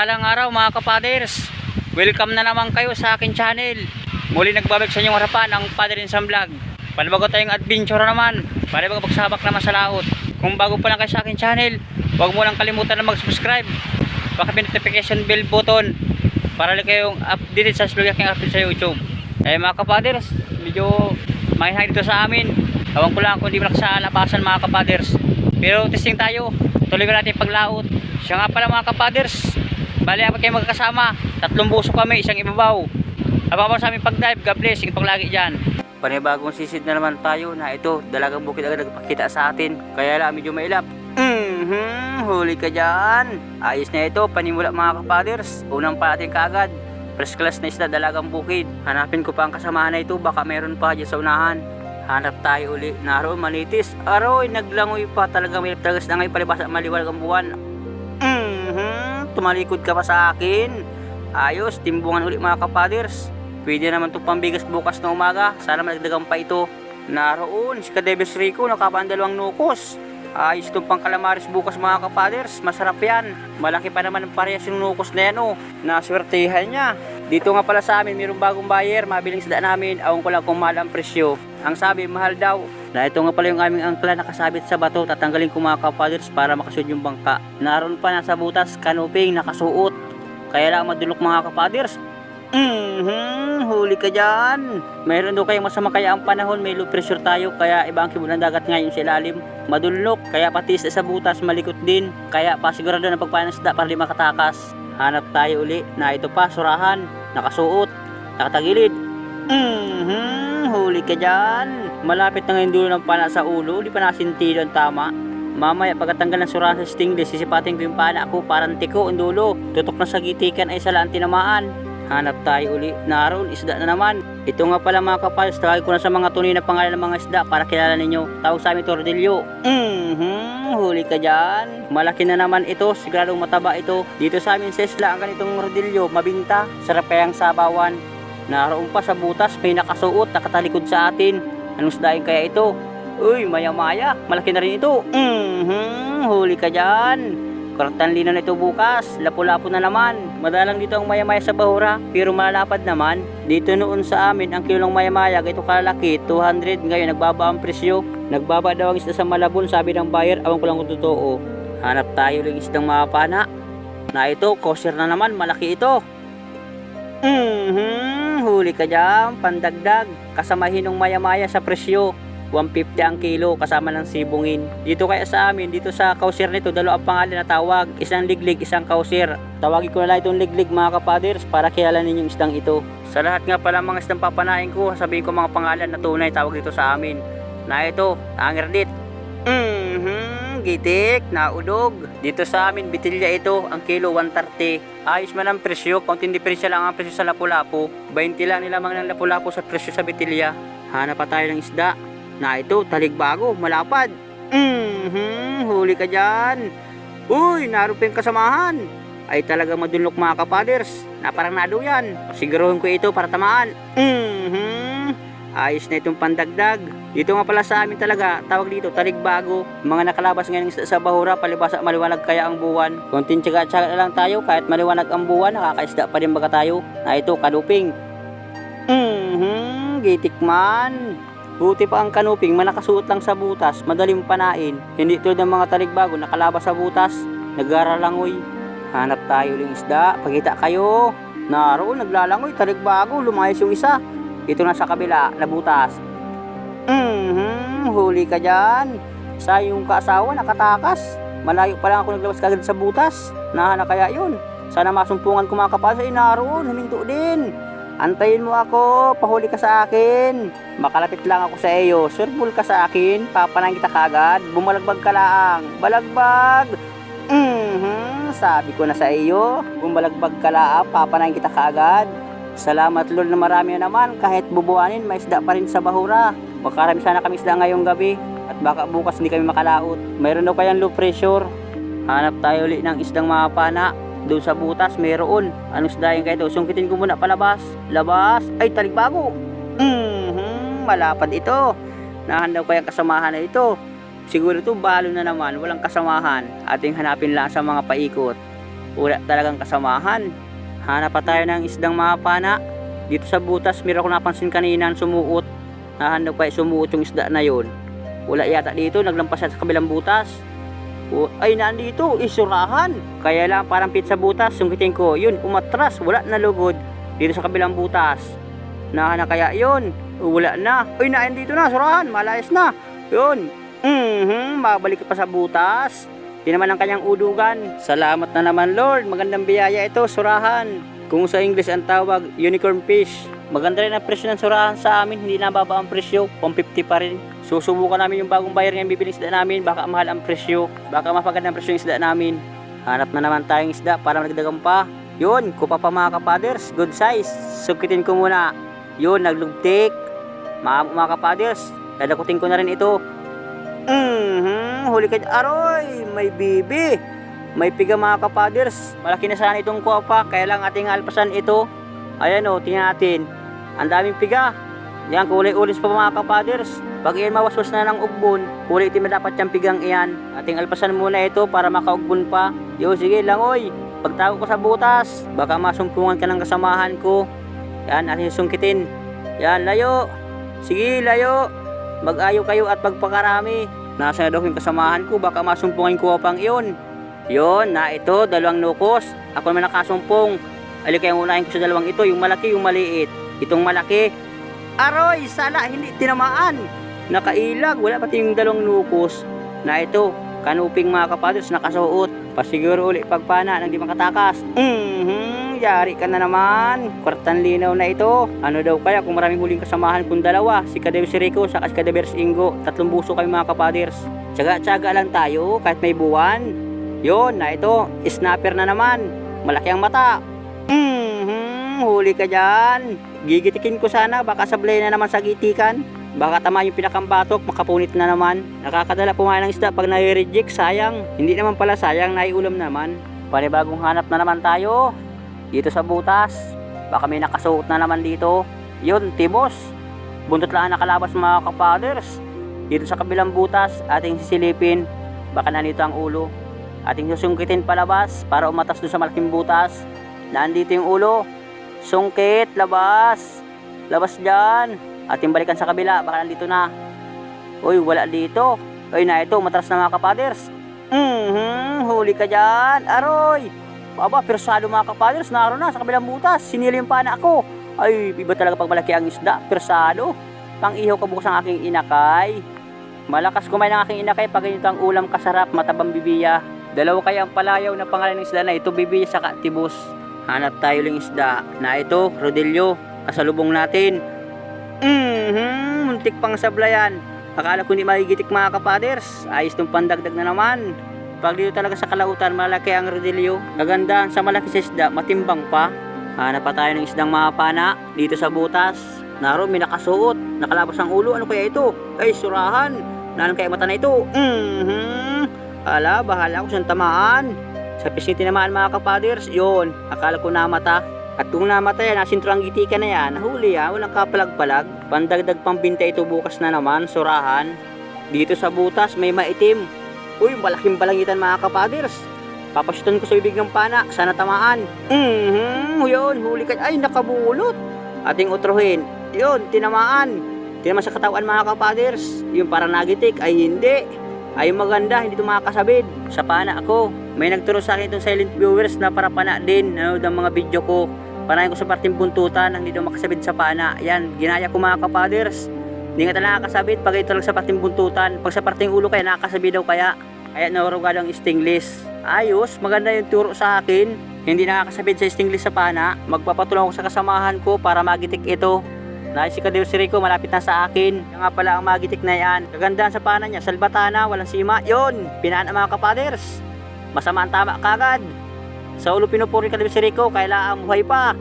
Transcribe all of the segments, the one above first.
Mapagpalang araw mga kapaders. Welcome na naman kayo sa akin channel. Muli nagbabalik sa inyong harapan ang Father in Sam Vlog. Panabago tayong adventure naman. Para pagsabak naman sa laot. Kung bago pa lang kayo sa akin channel, huwag mo lang kalimutan na mag-subscribe. Baka notification bell button para lang kayong updated sa vlog aking update sa YouTube. Eh mga kapaders, medyo mahinay dito sa amin. Ewan ko lang kung di mo nakasalabasan mga kapaders. Pero testing tayo. Tuloy natin paglaot. Siya nga pala mga kapaders. Bali apat kayo magkakasama. Tatlong buso kami, isang ibabaw. Ababaw sa aming pag-dive. God bless. Sige paglagi dyan. Panibagong sisid na naman tayo na ito. Dalagang bukid agad nagpakita sa atin. Kaya lang medyo mailap. Mhm, huli ka dyan. Ayos na ito, panimula mga kapaders. Unang pa natin kaagad. First class na isda, dalagang bukid. Hanapin ko pa ang kasamahan na ito, baka meron pa dyan sa unahan. Hanap tayo uli. Naroon, manitis. Aroy, naglangoy pa. Talaga may talagas na ngayon palibasa at maliwanag ang buwan. Mhm, tumalikod ka pa sa akin. Ayos, timbungan uli mga kapaders. Pwede naman itong pambigas bukas na umaga. Sana malagdagan pa ito. Naroon, si Kadebes Rico, nakapandalawang nukos. Ayos itong pangkalamaris bukas mga kapaders. Masarap yan. Malaki pa naman ang parehas yung nukos na yan oh. Naswertihan niya. Dito nga pala sa amin, mayroong bagong buyer. Mabiling sida namin. Awang ko lang kung mahal ang presyo. Ang sabi, mahal daw. Na ito nga pala yung aming angkla nakasabit sa bato. Tatanggalin ko mga kapaders para makasunod yung bangka. Naroon pa nasa butas, kanuping, nakasuot. Kaya lang madulok mga kapaders. Mhm, huli ka dyan. Mayroon daw kayong masama kaya ang panahon, may low pressure tayo, kaya iba ang ng dagat ngayon sa ilalim. Madulok, kaya pati sa butas, malikot din. Kaya pasigurado ng isda para di makatakas. Hanap tayo uli na ito pa, surahan, nakasuot, nakatagilid. Mhm, huli ka dyan. Malapit na ngayon dulo ng pana sa ulo, di pa nasintido ang tama. Mamaya pagkatanggal ng surahan sa stingless, sisipatin ko yung pana ko parang tiko ang dulo. Tutok na sa gitikan ay sa laan tinamaan. Hanap tayo uli. Naroon, isda na naman. Ito nga pala mga kapals, tawag ko na sa mga tunay na pangalan ng mga isda para kilala ninyo. Tawag sa amin Tordillo. Mhm, huli ka dyan. Malaki na naman ito, siguradong mataba ito. Dito sa amin sa isla, ang ganitong Rodillo, mabinta. Sarap kayang sabawan. Naroon pa sa butas, may nakasuot, nakatalikod sa atin. Anong isdain kaya ito? Uy, maya-maya, malaki na rin ito. Mhm, huli ka dyan. Kartan lino ito bukas, lapu-lapo na naman. Madalang dito ang maya-maya sa bahura, pero malalapad naman. Dito noon sa amin, ang kilong maya-maya, ito kalaki, 200. Ngayon, nagbaba ang presyo. Nagbaba daw ang isda sa Malabon, sabi ng buyer, awan ko lang kung totoo. Hanap tayo ng isdang mapana. Na ito, kosher na naman, malaki ito. Mhm, huli ka dyan, pandagdag. Kasamahin ng maya-maya sa presyo. 150 ang kilo kasama ng sibungin. Dito kaya sa amin, dito sa kausir nito, dalawa ang pangalan na tawag. Isang liglig, isang kausir. Tawagin ko na lang itong liglig mga kapaders para kilala ninyong isdang ito. Sa lahat nga pala mga isdang papanain ko, sabihin ko mga pangalan na tunay tawag dito sa amin. Na ito, angirdit. Gitik, naudog. Dito sa amin, bitilya ito, ang kilo 130. Ayos man ang presyo, konting diferensya lang ang presyo sa lapu-lapu. 20 lang nilamang ng lapu-lapu sa presyo sa bitilya. Hanap pa tayo ng isda. Na ito, taligbago, malapad. Mhm, huli ka dyan. Uy, yung kasamahan. Ay talaga madunlok mga kapaders. Na parang nado yan. Siguruhin ko ito para tamaan. Mhm, ayos na itong pandagdag. Dito nga pala sa amin talaga, tawag dito, taligbago. Mga nakalabas ngayon sa, bahura, palibasa maliwanag kaya ang buwan. Konting tsaga-tsaga lang tayo, kahit maliwanag ang buwan, nakakaisda pa rin baga tayo. Na ito, kanuping. Mhm, gitikman. Buti pa ang kanuping, manakasuot lang sa butas, madaling panain. Hindi tulad ng mga taligbago, nakalabas sa butas, nagaralangoy. Hanap tayo ng isda, pagkita kayo. Naroon, naglalangoy, taligbago, lumayas yung isa. Ito na sa kabila, na Mhm, huli ka dyan. Sa yung kaasawa, nakatakas. Malayo pa lang ako naglabas kagad sa butas. Nahana kaya yun. Sana masumpungan ko mga kapasa, eh, naroon, huminto din. Antayin mo ako, pahuli ka sa akin. Makalapit lang ako sa iyo, surbul ka sa akin, papanang kita kagad, bumalagbag ka lang. Balagbag! Mhm, sabi ko na sa iyo, bumalagbag ka lang, papanang kita kagad. Salamat Lord na marami na naman, kahit bubuanin, may isda pa rin sa bahura. Makarami sana kami isda ngayong gabi, at baka bukas hindi kami makalaot. Mayroon daw kayang low pressure. Hanap tayo ulit ng isdang mapana. Doon sa butas, mayroon. Anong isda yung kayo? Sungkitin ko muna palabas. Labas. Ay, taligbago. Mhm, malapad ito. Nahandaw ko yung kasamahan na ito. Siguro ito balo na naman, walang kasamahan. Ating hanapin lang sa mga paikot. Wala talagang kasamahan. Hanap pa tayo ng isdang mga pana. Dito sa butas, meron ko napansin kanina sumuot. Nahanap ko ay sumuot yung isda na yon. Wala yata dito, naglampas sa kabilang butas. O, ay nandito, isurahan. Kaya lang parang pizza butas, sungkitin ko. Yun, umatras, wala na lugod. Dito sa kabilang butas. Nahana kaya yun. Wala na. Ay, naan dito na, surahan, malayas na. Yun. Mhm, mabalik pa sa butas. Di naman ang kanyang udugan. Salamat na naman Lord. Magandang biyaya ito, surahan. Kung sa English ang tawag, unicorn fish. Maganda rin ang presyo ng surahan sa amin. Hindi nababa ang presyo. 150 pa rin. Susubukan namin yung bagong buyer ng bibili isda namin. Baka mahal ang presyo. Baka mapaganda ang presyo ng isda namin. Hanap na naman tayong isda para magdagang pa. Yun, kupa pa mga kapaders. Good size. Sukitin ko muna. Yun, naglugtik. Mga, mga kapaders, dadakutin ko na rin ito. Mhm, huli ka aroy, may bibi. May piga mga kapaders. Malaki na sana itong kuwapa, kaya lang ating alpasan ito. Ayan o, tingnan natin. Ang daming piga. Yan, kulay ulis pa mga kapaders. Pag iyan mawaswas na ng ugbon, kulay itim na dapat yung pigang iyan. Ating alpasan muna ito para makaugbon pa. Yo, sige lang oy. Pagtago ko sa butas, baka masumpungan ka ng kasamahan ko. Yan, ating sungkitin. Yan, layo. Sige, layo. Mag-ayo kayo at magpakarami. Nasa na daw yung kasamahan ko, baka masumpungan ko pang iyon. Yon, na ito, dalawang nukos. Ako naman nakasumpong. Ali kayong unahin ko sa dalawang ito, yung malaki, yung maliit. Itong malaki, aroy, sala, hindi tinamaan. Nakailag, wala pati yung dalawang nukos. Na ito, kanuping mga kapadres, nakasuot. Pasiguro uli pagpana nang di makatakas. Mhm, yari ka na naman. Kwartan linaw na ito. Ano daw kaya kung maraming huling kasamahan kung dalawa, si Kadever Rico sa si Kadever Ingo. Tatlong buso kami mga kapaders. Tsaga-tsaga lang tayo kahit may buwan. Yon, na ito, snapper na naman. Malaki ang mata. Mhm, huli ka dyan. Gigitikin ko sana, baka sablay na naman sa gitikan. Baka tama yung pinakambatok, makapunit na naman. Nakakadala pumain ng isda pag nai-reject, sayang. Hindi naman pala sayang, naiulam naman. Panibagong hanap na naman tayo. Dito sa butas. Baka may nakasuot na naman dito. Yun, tibos. Buntot lang ang nakalabas mga kapaders. Dito sa kabilang butas, ating sisilipin. Baka nandito ang ulo. Ating susungkitin palabas para umatas doon sa malaking butas. Nandito yung ulo. Sungkit, labas. Labas dyan. Ating balikan sa kabila, baka nandito na. Uy, wala dito. Uy, na ito, matras na mga kapaders. Mhm, huli ka dyan. Aroy. Aba, persado mga kapaders, naroon na sa kabilang butas. Sinili yung pana ko. Ay, iba talaga pag malaki ang isda. Persado. Pang ihaw ka bukas ang aking inakay. Malakas kumain ng aking inakay pag ganito ang ulam kasarap, matabang bibiya. Dalawa kaya ang palayaw na pangalan ng isda na ito, bibiya sa katibos. Hanap tayo ng isda na ito, Rodelio. Kasalubong natin. Mhm, muntik pang sablayan. Akala ko hindi magigitik mga kapaders. Ayos tong pandagdag na naman. Pag dito talaga sa kalautan, malaki ang Rodelio. Kaganda sa malaki sa isda, matimbang pa. Hanap pa tayo ng isdang mga pana dito sa butas. Naroon, may nakasuot. Nakalabas ang ulo. Ano kaya ito? Ay, surahan. Nalang kaya mata na ito. Mhm. Ala, bahala ako sa tamaan. Sa pisngi tinamaan mga kapaders, yon akala ko namata. At kung namata yan, nasintro ang gitika na yan, nahuli yan, walang kapalag-palag. Pandagdag pambinta ito bukas na naman, surahan. Dito sa butas, may maitim. Uy, malaking balangitan mga kapaders. Papasutan ko sa ibig ng pana, sana tamaan. Mhm, yun, huli ka. Ay, nakabulot. Ating utrohin. Yun, tinamaan. Tinamaan sa katawan mga kapaders. Yung parang nagitik, ay hindi. Ay maganda, hindi ito makakasabid. Sa pana ako. May nagturo sa akin itong silent viewers na para pana din. Nanood ang mga video ko. Panahin ko sa parting buntutan, hindi daw makasabid sa pana. Yan, ginaya ko mga kapaders. Hindi nga talaga nakakasabit pag ito lang sa parting buntutan. Pag sa parting ulo kaya nakakasabit daw kaya. Kaya naruga ang stingless. Ayos, maganda yung turo sa akin. Hindi nakakasabit sa stingless sa pana. Magpapatulong ako sa kasamahan ko para magitik ito. Dahil si Kadew Sirico malapit na sa akin. Kaya nga pala ang magitik na yan. Kagandahan sa pana niya, salbatana, walang sima. Yun, pinaan ang mga kapaders. Masama ang tama kagad. Sa ulo pinupuri Kadew Sirico, kailangan muhay pa.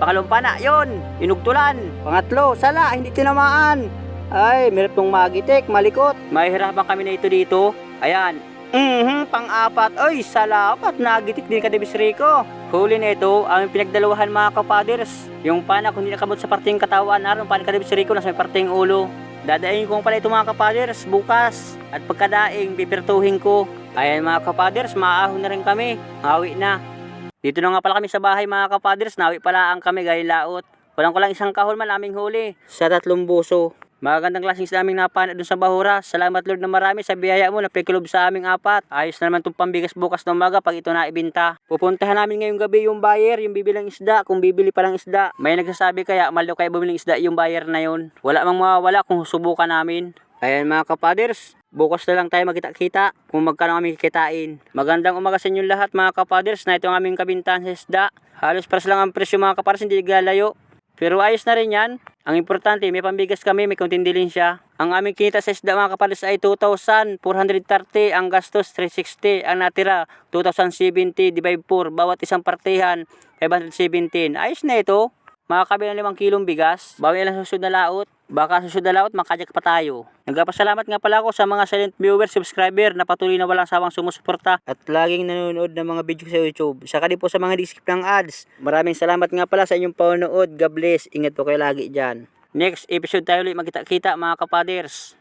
Pangalawang pana, yun, inugtulan. Pangatlo, sala, hindi tinamaan. Ay, meron pong magitik, malikot. Mahihirapan kami na ito dito. Ayan. Mhm, pang-apat. Ay, salamat. Nagitik din ka, Davis Rico. Huli na ito, ang pinagdalawahan mga kapaders. Yung pana, kung hindi nakamot sa parting katawan, naroon pana ka, Davis Rico, nasa may parting ulo. Dadaing ko pala ito mga kapaders bukas. At pagkadaing, pipirtuhin ko. Ayan mga kapaders, maahon na rin kami. Awi na. Dito na nga pala kami sa bahay mga kapaders, nawi pala ang kami galing laot. Walang ko lang isang kahol man aming huli. Sa tatlong buso. Magandang klaseng isda aming napanat dun sa Bahura. Salamat Lord na marami sa biyaya mo na pikilob sa aming apat. Ayos na naman itong pambigas bukas ng umaga pag ito na ibinta. Pupuntahan namin ngayong gabi yung buyer, yung bibilang isda, kung bibili pa ng isda. May nagsasabi kaya malo kayo bumili ng isda yung buyer na yun. Wala mang mawawala kung subukan namin. Ayan mga kapaders, bukas na lang tayo magkita-kita kung magkano kami kikitain. Magandang umaga sa inyong lahat mga kapaders na ito ang aming kabintahan sa isda. Halos paras lang ang presyo mga kapaders, hindi naglalayo. Pero ayos na rin yan. Ang importante, may pambigas kami, may konting dilin siya. Ang aming kinita sa isda mga kapaders ay 2,430. Ang gastos 360. Ang natira 2,070 divide 4. Bawat isang partihan 517. Ayos na ito. Makakabi ng 5 kilong bigas. Bawi lang susunod na laot. Baka susunod na laot, makajak pa tayo. Nagpapasalamat nga pala ako sa mga silent viewer, subscriber na patuloy na walang sawang sumusuporta at laging nanonood ng mga video sa YouTube. Saka din po sa mga diskip ng ads. Maraming salamat nga pala sa inyong panonood. God bless. Ingat po kayo lagi dyan. Next episode tayo ulit magkita-kita mga kapaders.